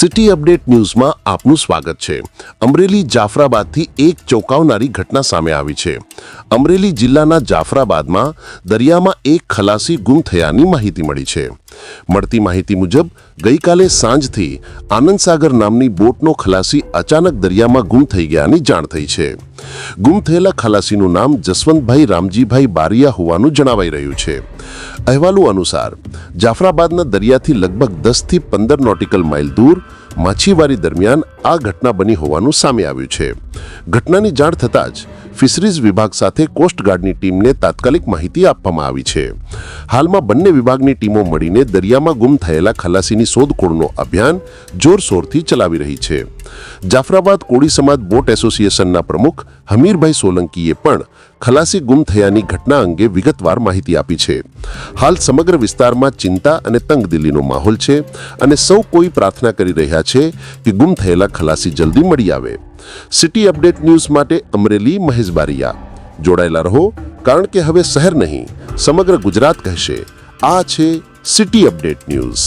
City update ન્યૂઝમાં આપનું સ્વાગત છે. અમરેલી જાફરાબાદથી એક ચોંકાવનારી ઘટના સામે આવી છે. અમરેલી જિલ્લાના જાફરાબાદમાં દરિયામાં એક ખલાસી ગુમ થયાની માહિતી મળી છે. મળતી માહિતી મુજબ, ગઈકાલે સાંજથી આનંદસાગર નામની બોટનો ખલાસી અચાનક દરિયામાં ગુમ થઈ ગયાની જાણ થઈ છે. ગુમ થયેલા ખલાસીનું નામ જસવંતભાઈ રામજીભાઈ બારિયા હોવાનું જણાવાઈ રહ્યું છે. અહેવાલો અનુસાર, જાફરાબાદના દરિયાથી લગભગ દસથી પંદર નોટિકલ માઇલ દૂર માછીવારી દરમિયાન આ ઘટના બની હોવાનું સામે આવ્યું છે. ઘટનાની જાણ થતાં જ ફિશરીઝ વિભાગ સાથે કોસ્ટગાર્ડની ટીમને તાત્કાલિક માહિતી આપવામાં આવી છે. હાલમાં બંને વિભાગની ટીમો મળીને દરિયામાં ગુમ થયેલા ખલાસીની શોધખોળનો અભિયાન જોરશોરથી ચલાવી રહી છે. જાફરાબાદ કોળી સમાજ બોટ એસોસિએશનના પ્રમુખ હમીરભાઈ સોલંકીએ પણ ખલાસી ગુમ થયાની ઘટના અંગે વિગતવાર માહિતી આપી છે. હાલ સમગ્ર વિસ્તારમાં ચિંતા અને તંગદિલીનો માહોલ છે અને સૌ કોઈ પ્રાર્થના કરી રહ્યા છે કે ગુમ થયેલા ખલાસી જલ્દી મળી આવે. સિટી અપડેટ ન્યૂઝ માટે અમરેલી મહેશ બારિયા. જોડાયેલા રહો, કારણ કે હવે શહેર નહીં, સમગ્ર ગુજરાત કહેશે. આ છે સિટી અપડેટ ન્યૂઝ